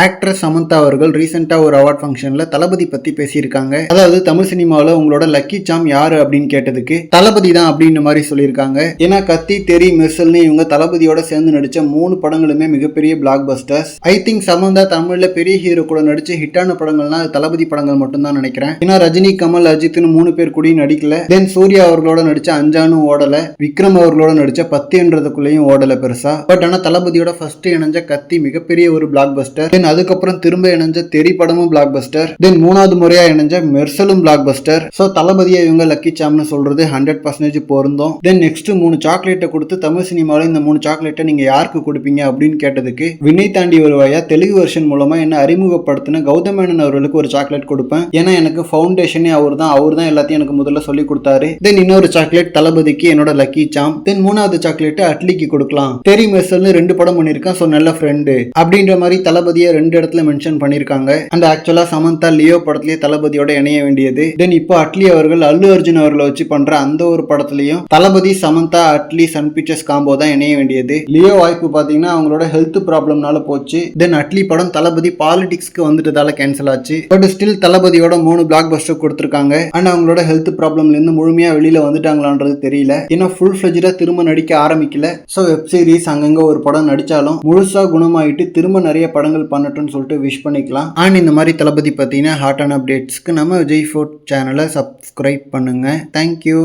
Actress Samantha அவர்கள் ரீசெண்டாக ஒரு அவார்ட் ஃபங்க்ஷனில் தளபதி பற்றி பேசியிருக்காங்க. அதாவது தமிழ் சினிமாவில் உங்களோட லக்கி சாம் யாரு அப்படின்னு கேட்டதுக்கு தளபதி தான் அப்படின்ற மாதிரி சொல்லியிருக்காங்க. ஏன்னா கத்தி தெரி மெர்சல்னு இவங்க தளபதியோட சேர்ந்து நடித்த மூணு படங்களுமே மிகப்பெரிய blockbusters I think Samantha தமிழில் பெரிய ஹீரோ கூட நடித்த ஹிட்டான படங்கள்னா அது தளபதி படங்கள் மட்டும்தான் நினைக்கிறேன். ஏன்னா ரஜினி கமல் அஜித்னு மூணு பேர் கூடயும் நடிக்கல. தென் சூர்யா அவர்களோட நடிச்ச அஞ்சானும் ஓடல. விக்ரம் அவர்களோட நடிச்ச பத்துன்றதுக்குள்ளேயும் ஓடல பெருசா. பட் ஆனால் தளபதியோட ஃபர்ஸ்ட் இணைஞ்ச கத்தி மிகப்பெரிய ஒரு பிளாக் பஸ்டர் தென் அதுக்கப்புறம் திரும்ப இணைஞ்ச தெரி படமும் பிளாக் பஸ்டர் தென் மூணாவது முறையா இணைஞ்ச மெர்சலும் பிளாக் பஸ்டர் ஸோ தளபதியை இவங்க லக்கி சாம்னு சொல்றது ஹண்ட்ரட் பர்சன்டேஜ் பொருந்தும். தென் நெக்ஸ்ட் மூணு சாக்லேட்டை கொடுத்து தமிழ் சினிமாவில் இந்த மூணு சாக்லேட்டை நீங்க யாருக்கு கொடுப்பீங்க அப்படின்னு கேட்டதுக்கு வினை தாண்டி வருவாயா? தெலுங்கு வெர்ஷன் மூலமா என்ன அறிமுகப்படுத்தின கௌதமேனன் அவர்களுக்கு ஒரு சாக்லேட் கொடுப்பேன். ஏன்னா எனக்கு ஃபவுண்டேஷனே அவர் தான் அவர் தான் எல்லாத்தையும் எனக்கு முதல்ல சொல்லி கொடுத்தாரு. தென் இன்னொரு சாக்லேட் தளபதிக்கு என்னோட லக்கி சாம் தென் மூணாவது சாக்லேட் அட்லிக்கு கொடுக்கலாம். தெரி மெர்சல்னு ரெண்டு படம் பண்ணிருக்கேன் ஸோ நல்ல ஃப்ரெண்டு அப்படின்ற மாதிரி தளபதியை ரெண்டு இடத்துல மென்ஷன் பண்ணியிருக்காங்க. அண்ட் ஆக்சுவலா சமந்தா லியோ படத்திலேயே தளபதியோட இணைய வேண்டியது. தென் இப்போ அட்லி அவர்கள் அல்லு அர்ஜுன் அவர்களை வச்சு பண்ற அந்த ஒரு படத்துலயும் Thalapathy Samantha Atlee Sun Pictures combo தான் இணைய வேண்டியது. லியோ வாய்ப்பு பாத்தீங்கன்னா அவங்களோட ஹெல்த் ப்ராப்ளம்னால போச்சு. தென் அட்லி படம் தளபதி பாலிடிக்ஸ்க்கு வந்துட்டதால கேன்சல் ஆச்சு. பட் ஸ்டில் தளபதியோட மூணு பிளாக் பஸ்டர் கொடுத்துருக்காங்க. அண்ட் அவங்களோட ஹெல்த் ப்ராப்ளம்ல இருந்து முழுமையா வெளியில வந்துட்டாங்களான்றது தெரியல. ஏன்னா ஃபுல் ஃபிளஜா திரும்ப நடிக்க ஆரம்பிக்கல. ஸோ வெப் சீரிஸ் அங்கங்க ஒரு படம் நடிச்சாலும் முழுசா குணமாயிட்டு திரும்ப நிறைய படங்கள் பண்ணட்டும்னு சொல்லிட்டு விஷ் பண்ணிக்கலாம். அண்ட் இந்த மாதிரி தளபதி பார்த்தீங்கன்னா ஹாட் அண்ட் அப்டேட்ஸ்க்கு நம்ம விஜய் ஃபோர்ட் சேனலை சப்ஸ்கிரைப் பண்ணுங்க. Thank you